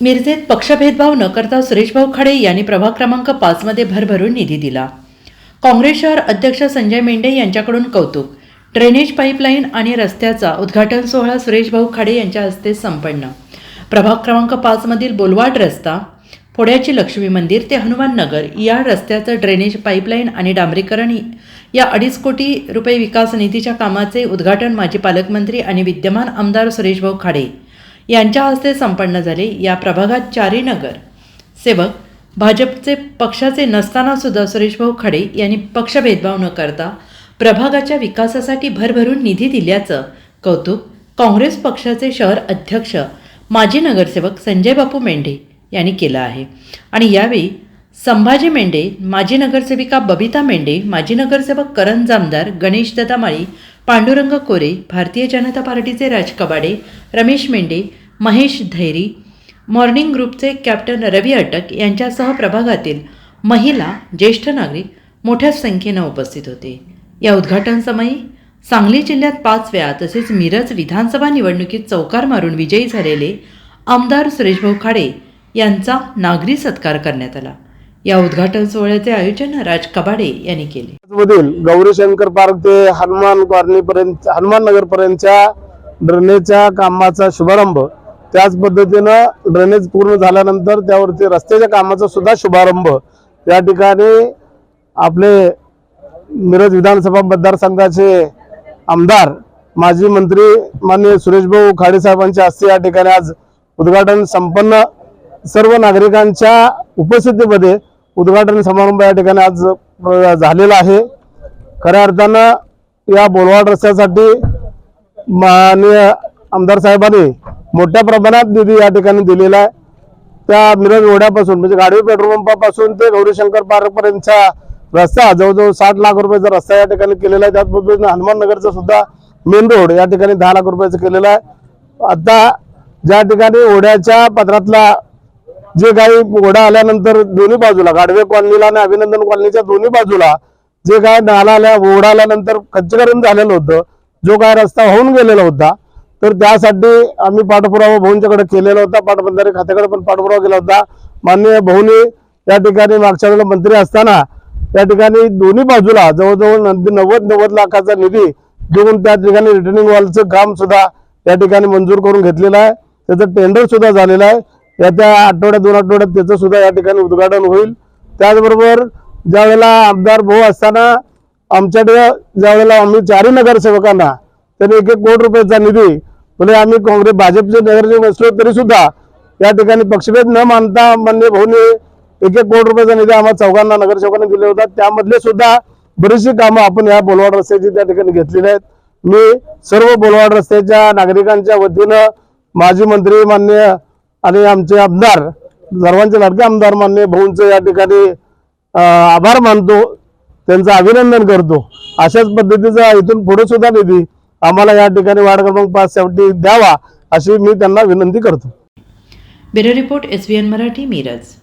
मिरजेत पक्षभेदभाव न करता सुरेशभाऊ खाडे यांनी प्रभाग क्रमांक पाचमध्ये भरभरून निधी दिला. काँग्रेस शहर अध्यक्ष संजय मेंढे यांच्याकडून कौतुक. ड्रेनेज पाईपलाईन आणि रस्त्याचा उद्घाटन सोहळा सुरेशभाऊ खाडे यांच्या हस्ते संपन्न. प्रभाग क्रमांक पाचमधील बोलवाड रस्ता फोड्याची लक्ष्मी मंदिर ते हनुमान नगर या रस्त्याचं ड्रेनेज पाईपलाईन आणि डांबरीकरण या अडीच कोटी रुपये विकास निधीच्या कामाचे उद्घाटन माजी पालकमंत्री आणि विद्यमान आमदार सुरेशभाऊ खाडे यांच्या हस्ते संपन्न झाले. या प्रभागात चारी नगर सेवक भाजपचे पक्षाचे नसताना सुद्धा सुरेशभाऊ खडे यांनी पक्षभेदभाव न करता प्रभागाच्या विकासासाठी भरभरून निधी दिल्याचं कौतुक काँग्रेस पक्षाचे शहर अध्यक्ष माजी नगरसेवक संजय बापू मेंढे यांनी केलं आहे. आणि यावेळी संभाजी मेंढे माजी नगरसेविका बबिता मेंढे माजी नगरसेवक करण जामदार गणेश दत्तामाळी पांडुरंग कोरे भारतीय जनता पार्टीचे राज कबाडे रमेश मेंढे महेश धैरी मॉर्निंग ग्रुपचे कॅप्टन रवी अटक यांच्यासह प्रभागातील महिला ज्येष्ठ नागरिक मोठ्या संख्येनं उपस्थित होते. या उद्घाटनसमयी सांगली जिल्ह्यात पाच वेळा तसेच मिरज विधानसभा निवडणुकीत चौकार मारून विजयी झालेले आमदार सुरेशभाऊ खाडे यांचा नागरी सत्कार करण्यात आला. या उद्घाटन सोहळ्याचे आयोजन राज कबाडे यांनी केले. गौरीशंकर पार्क ते हनुमान कॉलनी पर्यंत हनुमान नगर पर्यंतच्या ड्रेनेजच्या कामाचा शुभारंभ त्याच पद्धतीनं ड्रेनेज पूर्ण झाल्यानंतर त्यावरती रस्त्याच्या कामाचा सुद्धा शुभारंभ. या ठिकाणी आपले मिरज विधानसभा मतदारसंघाचे आमदार माजी मंत्री माननीय सुरेशभाऊ खाडे साहेबांच्या हस्ते या ठिकाणी आज उद्घाटन संपन्न. सर्व नागरिकांच्या उपस्थितीमध्ये उद्घाटन समारंभ या ठिकाणी आज झालेला आहे. खऱ्या अर्थानं या बोलवाड रस्त्यासाठी माननीय आमदार साहेबांनी मोठ्या प्रमाणात निधी या ठिकाणी दिलेला आहे. त्या मिरज ओढ्यापासून म्हणजे गाडवी पेट्रोल पंपापासून ते गौरीशंकर पार्कपर्यंतचा रस्ता जवळजवळ साठ लाख रुपयाचा रस्ता या ठिकाणी केलेला आहे. त्याच पद्धतीने हनुमान नगरचा सुद्धा मेन रोड या ठिकाणी दहा लाख रुपयाचं केलेला आहे. आता ज्या ठिकाणी ओढ्याच्या पत्रातला जे काही ओढा आल्यानंतर दोन्ही बाजूला गाडवे कॉलनीला आणि अभिनंदन कॉलनीच्या दोन्ही बाजूला जे काय नाला आल्या ओढा आल्यानंतर कच्चीकरण झालेलं होतं जो काय रस्ता होऊन गेलेला होता तर त्यासाठी आम्ही पाठपुरावा भाऊंच्याकडे केलेला होता पाटबंधारे खात्याकडे पण पाठपुरावा केला होता. माननीय भाऊनी या ठिकाणी मागच्या वेळेला मंत्री असताना त्या ठिकाणी दोन्ही बाजूला जवळजवळ नव्वद नव्वद लाखाचा निधी देऊन त्या ठिकाणी रिटर्निंग वॉलचं काम सुद्धा या ठिकाणी मंजूर करून घेतलेलं आहे. त्याचं टेंडर सुद्धा झालेलं आहे. येत्या आठवड्यात दोन आठवड्यात त्याचं सुद्धा या ठिकाणी उद्घाटन होईल. त्याचबरोबर ज्यावेळेला आमदार भाऊ असताना आमच्याकडे ज्यावेळेला आम्ही चारही नगरसेवकांना त्यांनी एक एक कोटी रुपयाचा निधी म्हणजे आम्ही काँग्रेस भाजपचे नगरसेवक असलो तरी सुद्धा या ठिकाणी पक्षभेद न मानता मान्य भाऊने एक एक कोटी रुपयाचा निधी आम्हाला चौघांना नगरसेवकांना दिले होता. त्यामधले सुद्धा बरीचशी कामं आपण या बोलवाड रस्त्याची त्या ठिकाणी घेतलेली आहेत. मी सर्व बोलवाड रस्त्याच्या नागरिकांच्या वतीनं माजी मंत्री मान्य आणि आमचे आमदार सर्वांचे लाडके आमदार मान्य भाऊंचं या ठिकाणी आभार मानतो. त्यांचं अभिनंदन करतो. अशाच पद्धतीचा इथून पुढे सुद्धा निधी आम्हाला या ठिकाणी वार्ड क्रमांक पाच सेवटी द्यावा अशी मी त्यांना विनंती करतो. Bureau report S Marathi Miraj.